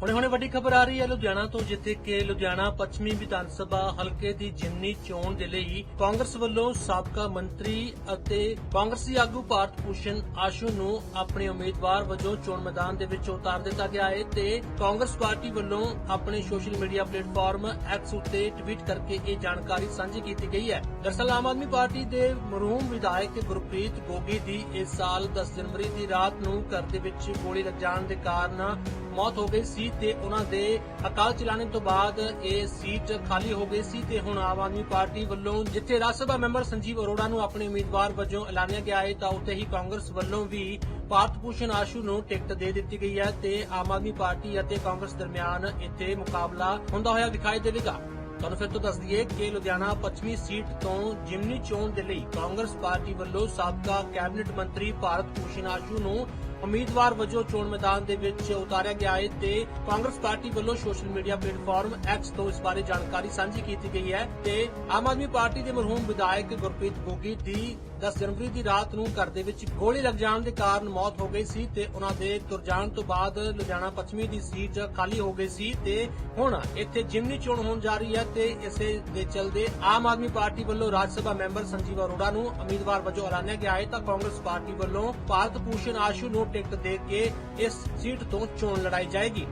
ਵੱਡੀ ਖਬਰ ਆ ਰਹੀ ਹੈ ਲੁਧਿਆਣਾ ਤੋਂ, ਜਿੱਥੇ ਕਿ ਲੁਧਿਆਣਾ ਪੱਛਮੀ ਵਿਧਾਨ ਸਭਾ ਹਲਕੇ ਦੀ ਜਿਮਨੀ ਚੋਣ ਦੇ ਲਈ ਕਾਂਗਰਸ ਵੱਲੋਂ ਸਾਬਕਾ ਮੰਤਰੀ ਅਤੇ ਕਾਂਗਰਸੀ ਆਗੂ ਭਾਰਤ ਭੂਸ਼ਣ ਆਸ਼ੂ ਨੂੰ ਆਪਣੇ ਉਮੀਦਵਾਰ ਵਜੋਂ ਚੋਣ ਮੈਦਾਨ ਦੇ ਵਿੱਚ ਉਤਾਰ ਦਿੱਤਾ ਗਿਆ ਹੈ ਤੇ ਕਾਂਗਰਸ ਪਾਰਟੀ ਵੱਲੋਂ ਆਪਣੇ ਸੋਸ਼ਲ ਮੀਡੀਆ ਪਲੇਟਫਾਰਮ ਐਕਸ ਉੱਤੇ ਟਵੀਟ ਕਰਕੇ ਇਹ ਜਾਣਕਾਰੀ ਸਾਂਝੀ ਕੀਤੀ ਗਈ ਹੈ। ਦਰਸਲ ਆਮ ਆਦਮੀ ਪਾਰਟੀ ਦੇ ਮਰਹੂਮ ਵਿਧਾਇਕ ਗੁਰਪ੍ਰੀਤ ਗੋਗੀ ਦੀ ਇਸ ਸਾਲ 10 ਜਨਵਰੀ ਦੀ ਰਾਤ ਨੂੰ ਘਰ ਦੇ ਵਿੱਚ ਗੋਲੀ ਲੱਗ ਜਾਣ ਦੇ ਕਾਰਨ ਮੌਤ ਹੋ ਗਈ ਸੀ। ਸੀ ਤੇ ਉਹਨਾਂ ਦੇ ਅਕਾਲ ਚਲਾਣੇ ਤੋਂ ਬਾਅਦ ਇਹ ਸੀਟ ਖਾਲੀ ਹੋ ਗਈ ਸੀ ਤੇ ਹੁਣ ਆਮ ਆਦਮੀ ਪਾਰਟੀ ਵੱਲੋਂ ਜਿੱਥੇ ਰਾਜ ਸਭਾ ਮੈਂਬਰ ਸੰਜੀਵ ਅਰੋੜਾ ਨੂੰ ਆਪਣੇ ਉਮੀਦਵਾਰ ਵਜੋਂ ਐਲਾਨਿਆ ਗਿਆ ਹੈ, ਤਾਂ ਉੱਥੇ ਹੀ ਕਾਂਗਰਸ ਵੱਲੋਂ ਵੀ ਭਾਰਤ ਭੂਸ਼ਣ ਆਸ਼ੂ ਨੂੰ ਟਿਕਟ ਦੇ ਦਿੱਤੀ ਗਈ ਹੈ ਤੇ ਆਮ ਆਦਮੀ ਪਾਰਟੀ ਅਤੇ ਕਾਂਗਰਸ ਦਰਮਿਆਨ ਇੱਥੇ ਮੁਕਾਬਲਾ ਹੁੰਦਾ ਹੋਇਆ ਦਿਖਾਈ ਦੇਵੇਗਾ। ਤੁਹਾਨੂੰ ਫਿਰ ਤੋਂ ਦੱਸ ਦਈਏ ਕਿ ਲੁਧਿਆਣਾ ਪੱਛਮੀ ਸੀਟ ਤੋਂ ਜਿਮਨੀ ਚੋਣ ਦੇ ਲਈ ਕਾਂਗਰਸ ਪਾਰਟੀ ਵੱਲੋਂ ਸਾਬਕਾ ਕੈਬਨਿਟ ਮੰਤਰੀ ਭਾਰਤ ਭੂਸ਼ਣ ਆਸ਼ੂ ਨੂੰ ਉਮੀਦਵਾਰ ਵਜੋਂ ਚੋਣ ਮੈਦਾਨ ਦੇ ਵਿੱਚ ਉਤਾਰਿਆ ਗਿਆ ਹੈ ਤੇ ਕਾਂਗਰਸ ਪਾਰਟੀ ਵੱਲੋਂ ਸੋਸ਼ਲ ਮੀਡੀਆ ਪਲੇਟਫਾਰਮ ਐਕਸ ਤੋਂ ਇਸ ਬਾਰੇ ਜਾਣਕਾਰੀ ਸਾਂਝੀ ਕੀਤੀ ਗਈ ਹੈ ਤੇ ਆਮ ਆਦਮੀ ਪਾਰਟੀ ਦੇ ਮਰਹੂਮ ਵਿਧਾਇਕ ਗੁਰਪ੍ਰੀਤ ਗੋਗੀ ਦੀ 10 ਜਨਵਰੀ ਦੀ ਰਾਤ ਨੂੰ ਘਰ ਦੇ ਵਿੱਚ ਗੋਲੀ ਲੱਗ ਜਾਣ ਦੇ ਕਾਰਨ ਮੌਤ ਹੋ ਗਈ ਸੀ ਤੇ ਉਹਨਾਂ ਦੇ ਤੁਰ ਜਾਣ ਤੋਂ ਬਾਅਦ ਲੁਧਿਆਣਾ ਪੱਛਮੀ ਦੀ ਸੀਟ ਖਾਲੀ ਹੋ ਗਈ ਸੀ ਤੇ ਹੁਣ ਇੱਥੇ ਜਿਮਨੀ ਚੋਣ ਹੋਣ ਜਾ ਰਹੀ ਹੈ ਤੇ ਇਸੇ ਦੇ ਚਲਦੇ ਆਮ ਆਦਮੀ ਪਾਰਟੀ ਵੱਲੋਂ ਰਾਜ ਸਭਾ ਮੈਂਬਰ ਸੰਜੀਵ ਅਰੋੜਾ ਨੂੰ ਉਮੀਦਵਾਰ ਵਜੋਂ ਐਲਾਨਿਆ ਗਿਆ ਹੈ ਤਾਂ ਕਾਂਗਰਸ ਪਾਰਟੀ ਵੱਲੋਂ ਭਾਰਤ ਭੂਸ਼ਣ ਆਸ਼ੂ ਨੂੰ ਟਿਕਟ ਦੇ ਕੇ ਇਸ ਸੀਟ ਤੋਂ ਚੋਣ ਲੜਾਈ ਜਾਏਗੀ।